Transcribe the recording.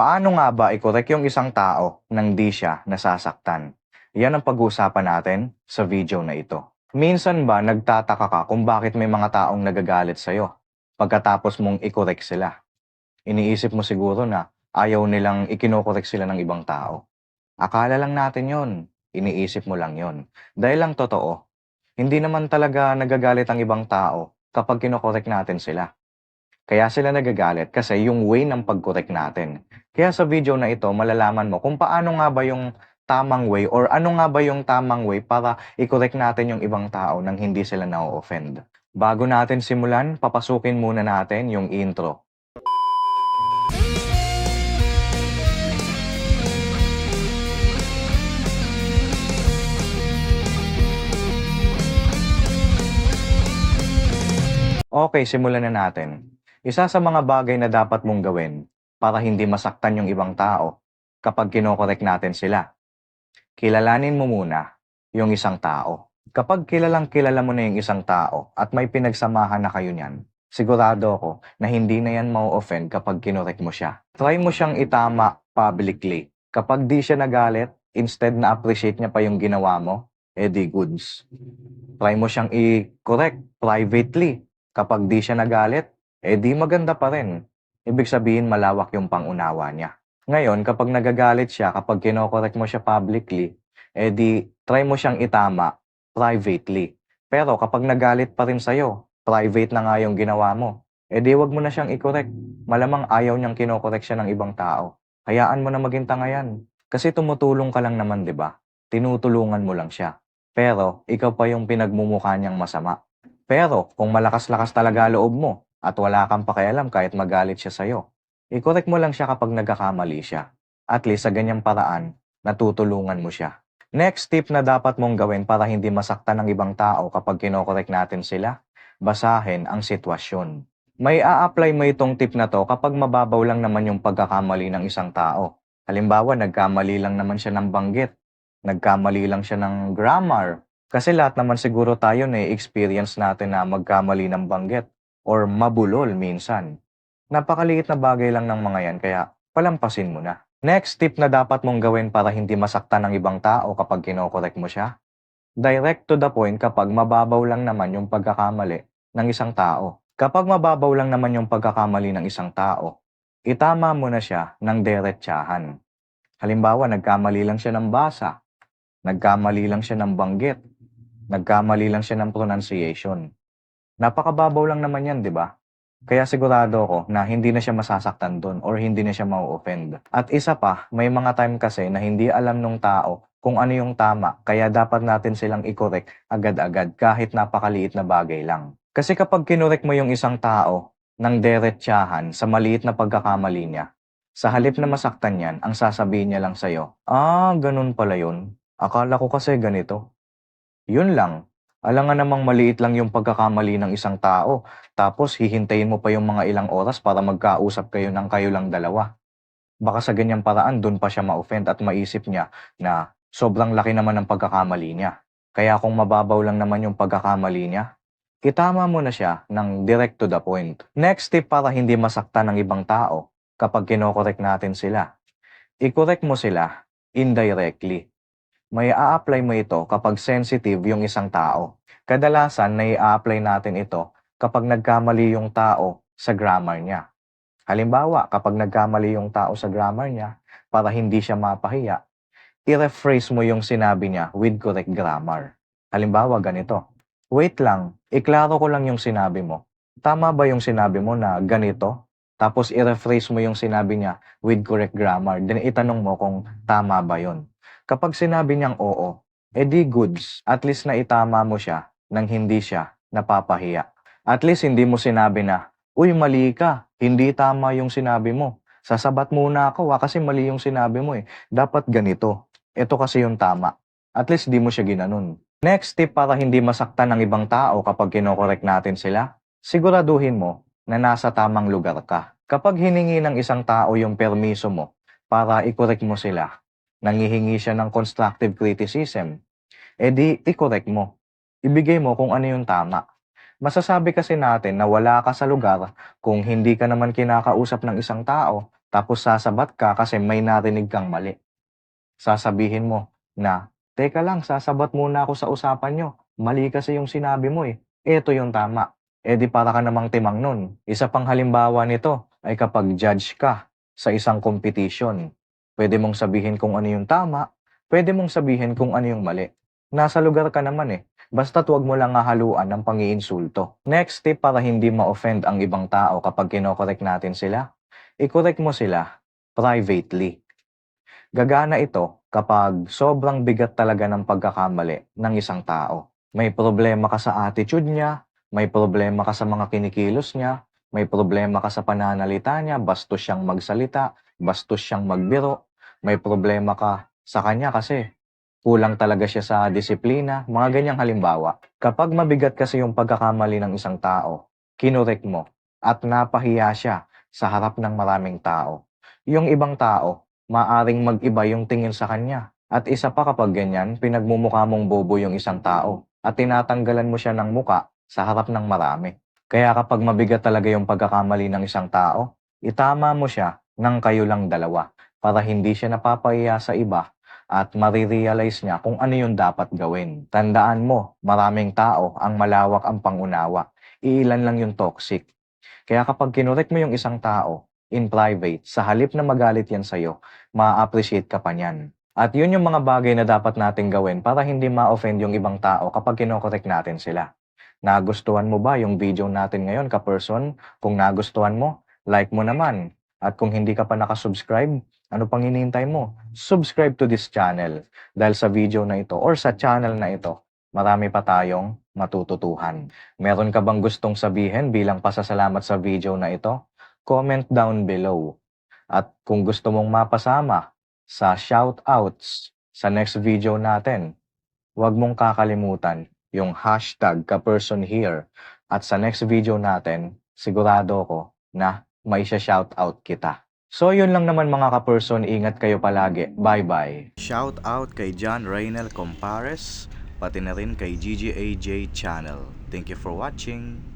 Paano nga ba i-correct yung isang tao nang di siya nasasaktan? Yan ang pag-uusapan natin sa video na ito. Minsan ba nagtataka ka kung bakit may mga taong nagagalit sa'yo pagkatapos mong i-correct sila? Iniisip mo siguro na ayaw nilang ikinokorek sila ng ibang tao. Akala lang natin yon, iniisip mo lang yon. Dahil lang totoo, hindi naman talaga nagagalit ang ibang tao kapag kinokorek natin sila. Kaya sila nagagalit kasi yung way ng pag-correct natin. Kaya sa video na ito, malalaman mo kung paano nga ba yung tamang way or ano nga ba yung tamang way para i-correct natin yung ibang tao nang hindi sila na-offend. Bago natin simulan, papasukin muna natin yung intro. Okay, simulan na natin. Isa sa mga bagay na dapat mong gawin para hindi masaktan yung ibang tao kapag kinokorek natin sila. Kilalanin mo muna yung isang tao. Kapag kilalang kilala mo na yung isang tao at may pinagsamahan na kayo niyan, sigurado ako na hindi na yan mau-offend kapag kinorek mo siya. Try mo siyang itama publicly. Kapag di siya nagalit, instead na appreciate niya pa yung ginawa mo, edi goods. Try mo siyang i-correct privately. Kapag di siya nagalit, eh di maganda pa rin. Ibig sabihin malawak yung pangunawa niya. Ngayon, kapag nagagalit siya, kapag kinokorek mo siya publicly, eh di try mo siyang itama privately. Pero kapag nagalit pa rin sa'yo, private na nga yung ginawa mo, eh di wag mo na siyang i-correct. Malamang ayaw niyang kinokorek siya ng ibang tao. Hayaan mo na maging tanga yan. Kasi tumutulong ka lang naman, di ba? Tinutulungan mo lang siya. Pero, ikaw pa yung pinagmumukha niyang masama. Pero, kung malakas-lakas talaga loob mo, at wala kang pakialam kahit magalit siya sa'yo, i-correct mo lang siya kapag nagkakamali siya. At least sa ganyang paraan, natutulungan mo siya. Next tip na dapat mong gawin para hindi masaktan ng ibang tao kapag kinokorek natin sila, basahin ang sitwasyon. May a-apply mo itong tip na to kapag mababaw lang naman yung pagkakamali ng isang tao. Halimbawa, nagkamali lang naman siya ng banggit. Nagkamali lang siya ng grammar. Kasi lahat naman siguro tayo na experience natin na magkamali ng banggit or mabulol minsan. Napakaliit na bagay lang ng mga yan kaya palampasin mo na. Next tip na dapat mong gawin para hindi masaktan ng ibang tao kapag kinokorek mo siya. Direct to the point kapag mababaw lang naman yung pagkakamali ng isang tao. Kapag mababaw lang naman yung pagkakamali ng isang tao, itama mo na siya ng derechahan. Halimbawa, nagkamali lang siya ng basa, nagkamali lang siya ng banggit, nagkamali lang siya ng pronunciation. Napakababaw lang naman yan, di ba? Kaya sigurado ako na hindi na siya masasaktan doon or hindi na siya mau-offend. At isa pa, may mga time kasi na hindi alam nung tao kung ano yung tama, kaya dapat natin silang i-correct agad-agad kahit napakaliit na bagay lang. Kasi kapag kinorek mo yung isang tao ng derechahan sa maliit na pagkakamali niya, sa halip na masaktan yan, ang sasabihin niya lang sa'yo, ah, ganun pala yun. Akala ko kasi ganito. Yun lang. Alam nga namang maliit lang yung pagkakamali ng isang tao, tapos hihintayin mo pa yung mga ilang oras para magkausap kayo ng kayo lang dalawa. Baka sa ganyang paraan, dun pa siya ma-offend at maisip niya na sobrang laki naman ng pagkakamali niya. Kaya kung mababaw lang naman yung pagkakamali niya, itama mo na siya ng direct to the point. Next tip para hindi masaktan ng ibang tao kapag kinokorek natin sila. I-correct mo sila indirectly may a-apply mo ito kapag sensitive yung isang tao. Kadalasan na i-apply natin ito kapag nagkamali yung tao sa grammar niya. Halimbawa, kapag nagkamali yung tao sa grammar niya, para hindi siya mapahiya, i-rephrase mo yung sinabi niya with correct grammar. Halimbawa, ganito. Wait lang, iklaro ko lang yung sinabi mo. Tama ba yung sinabi mo na ganito? Tapos i-rephrase mo yung sinabi niya with correct grammar. Then itanong mo kung tama ba yun. Kapag sinabi niyang oo, edi goods. At least na itama mo siya nang hindi siya napapahiya. At least hindi mo sinabi na, Uy, mali ka. Hindi tama yung sinabi mo. Sasabat muna ako ha, kasi mali yung sinabi mo eh. Dapat ganito. Ito kasi yung tama. At least di mo siya ginanon. Next tip para hindi masaktan ng ibang tao kapag kinokorek natin sila, siguraduhin mo na nasa tamang lugar ka. Kapag hiningi ng isang tao yung permiso mo para i-correct mo sila, nangihingi siya ng constructive criticism, edi i-correct mo. Ibigay mo kung ano yung tama. Masasabi kasi natin na wala ka sa lugar kung hindi ka naman kinakausap ng isang tao tapos sasabat ka kasi may narinig kang mali. Sasabihin mo na, Teka lang, sasabat muna ako sa usapan nyo. Mali kasi yung sinabi mo eh. Ito yung tama. E di para ka namang timang nun. Isa pang halimbawa nito ay kapag judge ka sa isang competition. Pwede mong sabihin kung ano yung tama, pwede mong sabihin kung ano yung mali. Nasa lugar ka naman eh. Basta't huwag mo lang hahaluan ng pangiinsulto. Next tip para hindi ma-offend ang ibang tao kapag kinokorek natin sila, i-correct mo sila privately. Gagana ito kapag sobrang bigat talaga ng pagkakamali ng isang tao. May problema ka sa attitude niya, may problema ka sa mga kinikilos niya, may problema ka sa pananalita niya, bastos siyang magsalita, bastos siyang magbiro, may problema ka sa kanya kasi kulang talaga siya sa disiplina, mga ganyang halimbawa. Kapag mabigat kasi yung pagkakamali ng isang tao, kinorek mo at napahiya siya sa harap ng maraming tao. Yung ibang tao, maaring mag-iba yung tingin sa kanya. At isa pa kapag ganyan, pinagmumukha mong bobo yung isang tao at tinatanggalan mo siya ng muka sa harap ng marami. Kaya kapag mabigat talaga yung pagkakamali ng isang tao, itama mo siya ng kayo lang dalawa para hindi siya napapahiya sa iba at marirealize niya kung ano yung dapat gawin. Tandaan mo, maraming tao ang malawak ang pangunawa. Iilan lang yung toxic. Kaya kapag kinurek mo yung isang tao in private, sa halip na magalit yan sa'yo, ma-appreciate ka pa niyan. At yun yung mga bagay na dapat nating gawin para hindi ma-offend yung ibang tao kapag kinokorek natin sila. Nagustuhan mo ba yung video natin ngayon, ka-person? Kung nagustuhan mo, like mo naman. At kung hindi ka pa nakasubscribe, ano pang hinihintay mo? Subscribe to this channel. Dahil sa video na ito or sa channel na ito, marami pa tayong matututuhan. Meron ka bang gustong sabihin bilang pasasalamat sa video na ito? Comment down below. At kung gusto mong mapasama sa shoutouts sa next video natin, huwag mong kakalimutan yung hashtag ka-person here. At sa next video natin, sigurado ko na may shoutout kita. So yun lang naman mga ka-person, ingat kayo palagi. Bye-bye. Shout out kay John Reynel Compares, pati na rin kay GGAJ Channel. Thank you for watching.